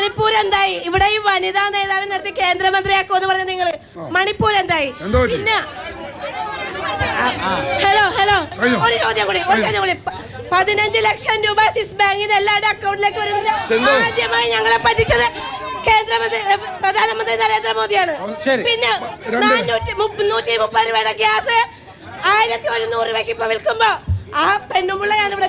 മണിപ്പൂർ എന്തായി? ഇവിടെ ഈ വനിതാ നേതാവിനെ നിർത്തി കേന്ദ്രമന്ത്രിയാക്കോ എന്ന് പറഞ്ഞ നിങ്ങൾ മണിപ്പൂർ എന്തായി? എന്തോ പിന്നെ ഹലോ ഹലോ? ഒരു ചോദ്യം കൂടി ഒരു ചോദ്യം കൂടി. പതിനഞ്ച് ലക്ഷം രൂപ സ്വിസ് ബാങ്കിൽ എല്ലാവരുടെ അക്കൗണ്ടിലേക്ക് വരുന്നത്. ആദ്യമായി ഞങ്ങളെ പറ്റിച്ചത് കേന്ദ്രമന്ത്രി പ്രധാനമന്ത്രി നരേന്ദ്രമോദിയാണ് പിന്നെ. നാനൂറ്റി മുന്നൂറ്റി മുപ്പത് രൂപയുടെ ഗ്യാസ് ആയിരത്തി ഒരുന്നൂറ് രൂപയ്ക്ക് ഇപ്പൊ വിൽക്കുമ്പോ ആ പെണ്ണുമ്പിള്ളയാണ് ഇവിടെ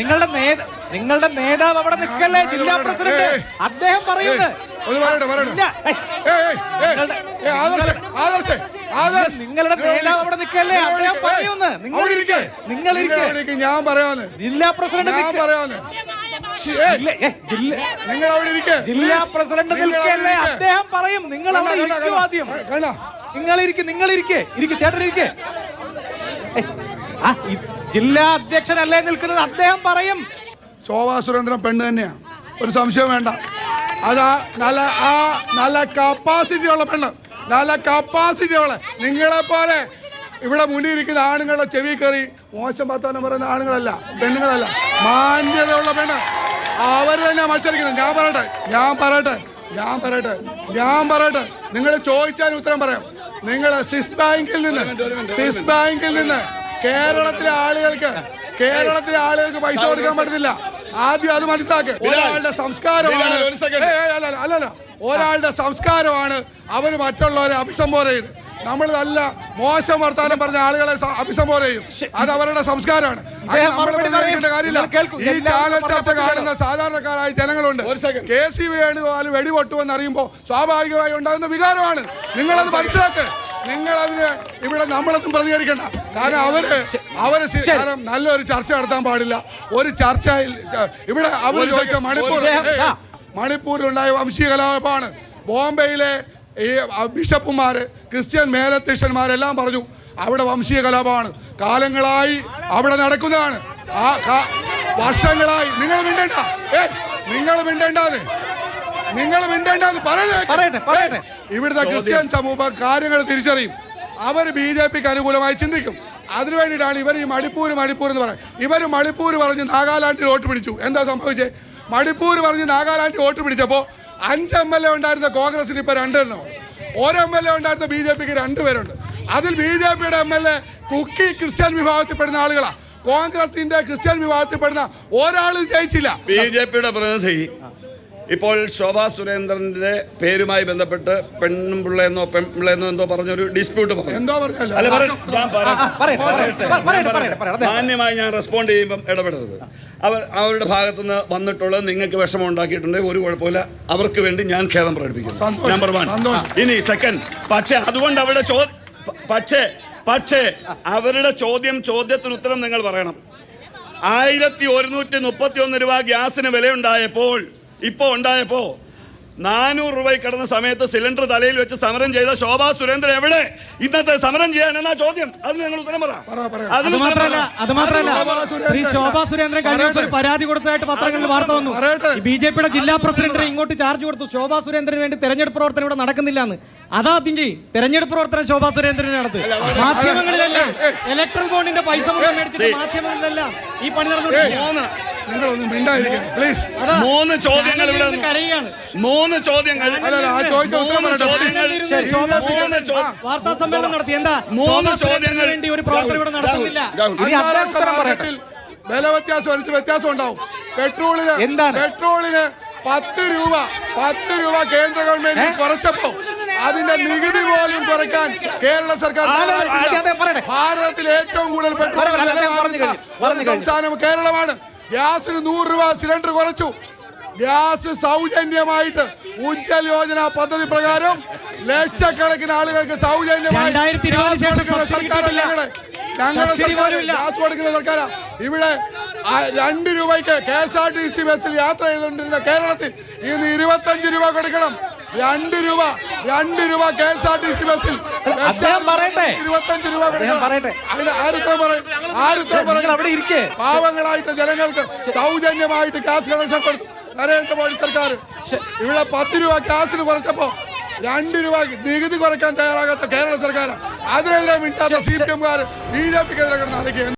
നിങ്ങളുടെ നേതാ നിങ്ങളുടെ നേതാവ് അവിടെ നിൽക്കല്ലേ ജില്ലാ പ്രസിഡന്റ്. അദ്ദേഹം പറയുന്നത്. നിങ്ങളുടെ നേതാവ് അവിടെ നിൽക്കല്ലേ അദ്ദേഹം പറയുന്നു നിങ്ങൾ. നിങ്ങൾ. ഞാൻ പറയാന്ന് ജില്ലാ പ്രസിഡന്റ് ഞാൻ പറയാന്ന് നിങ്ങൾ അവിടെ ഇരിക്കേ. ജില്ലാ പ്രസിഡന്റ് നിൽക്കല്ലേ അദ്ദേഹം പറയും. നിങ്ങൾ അവിടെ ഇരിക്കും ആദ്യം. നിങ്ങൾ ഇരിക്കേ നിങ്ങൾ ഇരിക്കെ. ഇരിക്ക് ചേട്ടൻ ഇരിക്കെ. ജില്ലാ അധ്യക്ഷനല്ലേ നിൽക്കുന്നത്? അദ്ദേഹം പറയും. ശോഭാ സുരേന്ദ്രൻ പെണ്ണ് തന്നെയാണ് ഒരു സംശയം വേണ്ട. അതാ നല്ല ആ നല്ല കപ്പാസിറ്റി ഉള്ള പെണ്ണ്. നല്ല കപ്പാസിറ്റി ഉള്ള. നിങ്ങളെ പോലെ ഇവിടെ മുന്നിൽ ഇരിക്കുന്ന ആണുങ്ങളുടെ ചെവി കയറി മോശം വർത്താനം പറയുന്ന ആണുങ്ങളല്ല പെണ്ണുങ്ങളല്ല. മാന്യതയുള്ള പെണ്ണ്. അവർ തന്നെ മത്സരിക്കുന്നത്. ഞാൻ പറയട്ടെ ഞാൻ പറയട്ടെ ഞാൻ പറയട്ടെ ഞാൻ പറയട്ടെ. നിങ്ങൾ ചോദിച്ചാൽ ഉത്തരം പറയാം. നിങ്ങൾ സ്വിസ് ബാങ്കിൽ നിന്ന് സ്വിസ് ബാങ്കിൽ നിന്ന് കേരളത്തിലെ ആളുകൾക്ക് കേരളത്തിലെ ആളുകൾക്ക് പൈസ കൊടുക്കാൻ പറ്റത്തില്ല. ആദ്യം അത് മനസ്സിലാക്ക്. ഒരാളുടെ സംസ്കാരമാണ്. അല്ലല്ല ഒരാളുടെ സംസ്കാരമാണ് അവർ മറ്റുള്ളവരെ അഭിസംബോധന ചെയ്ത്. നമ്മൾ നല്ല മോശം വർത്താനം പറഞ്ഞ ആളുകളെ അഭിസംബോധന ചെയ്യും. അത് അവരുടെ സംസ്കാരമാണ്. കാര്യമില്ല. ഈ ചാനൽ ചർച്ച. കാണുന്ന സാധാരണക്കാരായ ജനങ്ങളുണ്ട്. കെ സി വേണുഗോപാൽ വെടിപൊട്ടുമെന്ന് അറിയുമ്പോൾ സ്വാഭാവികമായി ഉണ്ടാകുന്ന വികാരമാണ്. നിങ്ങളത് മനസ്സിലാക്ക്. നിങ്ങൾ അതിന് ഇവിടെ നമ്മളൊന്നും പ്രതികരിക്കണ്ട. കാരണം അവർ അവർ സി- കാരണം നല്ലൊരു ചർച്ച നടത്താൻ പാടില്ല. ഒരു ചർച്ച ഇവിടെ അവർ ഒരു ചോദിച്ച second. മണിപ്പൂർ ഒരു second. ഏയ്, മണിപ്പൂരിലുണ്ടായ വംശീയ കലാപമാണ്. ബോംബെയിലെ ഈ ബിഷപ്പുമാര് ക്രിസ്ത്യൻ മേലധ്യക്ഷന്മാരെല്ലാം പറഞ്ഞു അവിടെ വംശീയ കലാപമാണ്. കാലങ്ങളായി അവിടെ നടക്കുന്നതാണ്. ആ കാ- വർഷങ്ങളായി. നിങ്ങൾ മിണ്ടണ്ട. ഏ നിങ്ങൾ മിണ്ടണ്ടാന്ന്. നിങ്ങൾ മിണ്ടണ്ടാന്ന് എന്ന് പറയട്ടെ, പറയട്ടെ. ഇവിടുത്തെ ക്രിസ്ത്യൻ സമൂഹം കാര്യങ്ങൾ തിരിച്ചറിയും. അവർ ബി ജെ പിക്ക് അനുകൂലമായി ചിന്തിക്കും. അതിനു വേണ്ടിയിട്ടാണ് ഇവർ ഈ മണിപ്പൂർ മണിപ്പൂർ എന്ന് പറയുന്നത്. ഇവർ മണിപ്പൂർ പറഞ്ഞ് നാഗാലാൻഡിൽ വോട്ട് പിടിച്ചു. എന്താ സംഭവിച്ചേ? മണിപ്പൂർ പറഞ്ഞ് നാഗാലാൻഡിൽ വോട്ട് പിടിച്ചപ്പോൾ അഞ്ച് എം എൽ എ ഉണ്ടായിരുന്ന കോൺഗ്രസിന് ഇപ്പോൾ രണ്ടെണ്ണം? ഒരു എം എൽ എ ഉണ്ടായിരുന്ന ബി ജെ പിക്ക് രണ്ടുപേരുണ്ട് അതിൽ ബി ജെ പിയുടെ M L A Kuki Christian വിഭാഗത്തിൽപ്പെടുന്ന ആളുകളാണ് കോൺഗ്രസിന്റെ ക്രിസ്ത്യൻ വിഭാഗത്തിൽപ്പെടുന്ന ഒരാളും ജയിച്ചില്ല. ബി ജെ പിയുടെ പ്രതിനിധി ഇപ്പോൾ ശോഭാ സുരേന്ദ്രന്റെ പേരുമായി ബന്ധപ്പെട്ട് പെണ്ണും പിള്ളയെന്നോ പെൺപിള്ളയെന്നോ എന്തോ പറഞ്ഞൊരു ഡിസ്പ്യൂട്ട് പറഞ്ഞു. മാന്യമായി ഞാൻ റെസ്പോണ്ട് ചെയ്യുമ്പം ഇടപെടരുത്. അവർ അവരുടെ ഭാഗത്തു നിന്ന് വന്നിട്ടുള്ളത് നിങ്ങൾക്ക് വിഷമം ഉണ്ടാക്കിയിട്ടുണ്ട്. ഒരു കുഴപ്പമില്ല. അവർക്ക് വേണ്ടി ഞാൻ ഖേദം പ്രകടിപ്പിക്കുന്നു. നമ്പർ വൺ ഇനി സെക്കൻഡ് പക്ഷേ അതുകൊണ്ട് അവരുടെ ചോദ്യം പക്ഷേ പക്ഷേ അവരുടെ ചോദ്യം ചോദ്യത്തിന് ഉത്തരം നിങ്ങൾ പറയണം. ആയിരത്തി ഒരുന്നൂറ്റി മുപ്പത്തി ഒന്ന് രൂപ ഗ്യാസിന് വിലയുണ്ടായപ്പോൾ ഇപ്പോൾ ഉണ്ടായപ്പോൾ നാനൂറ് രൂപയിൽ കിടന്ന സമയത്ത് സിലിണ്ടർ തലയിൽ വെച്ച് സമരം ചെയ്ത ശോഭാ സുരേന്ദ്രൻ എവിടെ? ഇന്നത്തെ സമരം ചെയ്യാൻ എന്നാ ചോദ്യം? അതിന് ഞങ്ങൾ ഉത്തരം പറ. അത് മാത്രമല്ല അത് മാത്രമല്ല ശോഭാ സുരേന്ദ്രൻ. ശ്രീ ശോഭാ സുരേന്ദ്രൻ കഴിഞ്ഞ ദിവസം പരാതി കൊടുത്തതായിട്ട് പത്രങ്ങളിൽ വാർത്ത വന്നു. ബി ജെ പിയുടെ ജില്ലാ പ്രസിഡന്റ് ഇങ്ങോട്ട് ചാർജ് കൊടുത്തു. ശോഭാ സുരേന്ദ്രന് വേണ്ടി തെരഞ്ഞെടുപ്പ് പ്രവർത്തനം ഇവിടെ നടക്കുന്നില്ല എന്ന് അതാ തിഞ്ചി തെരഞ്ഞെടുപ്പ് പ്രവർത്തനം ശോഭാ സുരേന്ദ്രന് നടത്ത്. മാധ്യമങ്ങളിലെല്ലാം. ഇലക്ട്രൽ ബോണ്ടിന്റെ പൈസ മുഴുവൻ മേടിച്ചിട്ട് മാധ്യമങ്ങളിലെല്ലാം ഈ പണി നടന്നു നിങ്ങളൊന്നും മിണ്ടായിരിക്കും പ്ലീസ് മൂന്ന് ചോദ്യങ്ങൾ ഇവിടെ മൂന്ന് ചോദ്യങ്ങൾ. വാർത്താ സമ്മേളനം നടത്തി. എന്താ? മൂന്ന് ചോദ്യങ്ങൾ. വേണ്ടി ഒരു പ്രവർത്തനം ഇവിടെ നടത്തുന്നില്ല. വില വ്യത്യാസം അനുസരിച്ച് വ്യത്യാസം ഉണ്ടാവും. പെട്രോളിന് എന്താണ്? പെട്രോളിന് പത്ത് രൂപ പത്ത് രൂപ കേന്ദ്ര ഗവൺമെന്റ് കുറച്ചപ്പോ അതിന്റെ നികുതി പോലും കുറയ്ക്കാൻ കേരള സർക്കാർ. ഭാരതത്തിൽ ഏറ്റവും കൂടുതൽ പെട്രോൾ സംസ്ഥാനം കേരളമാണ്. ഗ്യാസിന് നൂറ് രൂപ സിലിണ്ടർ കുറച്ചു. ഗ്യാസ് സൗജന്യമായിട്ട് ഉജ്ജൽ യോജന പദ്ധതി പ്രകാരം ലക്ഷക്കണക്കിന് ആളുകൾക്ക് സൗജന്യമായി ഗ്യാസ് കൊടുക്കുന്ന സർക്കാർ ഇവിടെ രണ്ട് രൂപയ്ക്ക് K S R T C ബസ്സിൽ യാത്ര ചെയ്തുകൊണ്ടിരുന്ന കേരളത്തിൽ ഇന്ന് ഇരുപത്തഞ്ച് രൂപ കൊടുക്കണം. രണ്ട് രൂപ രണ്ട് രൂപ K S R T C ബസ്സിൽ. ഇരുപത്തഞ്ച് രൂപ പാവങ്ങളായിട്ട് ജനങ്ങൾക്ക് സൗജന്യമായിട്ട് ഗ്യാസ് കണക്ഷൻ കൊടുത്തു നരേന്ദ്രമോദി സർക്കാർ. ഇവിടെ പത്ത് രൂപ ഗ്യാസിന് കുറച്ചപ്പോ രണ്ട് രൂപ നികുതി കുറയ്ക്കാൻ തയ്യാറാകാത്ത കേരള സർക്കാർ അതിനെതിരെ മിണ്ടാത്ത സി പി എംകാർ ബി ജെ പിക്കെതിരെ കിടന്ന്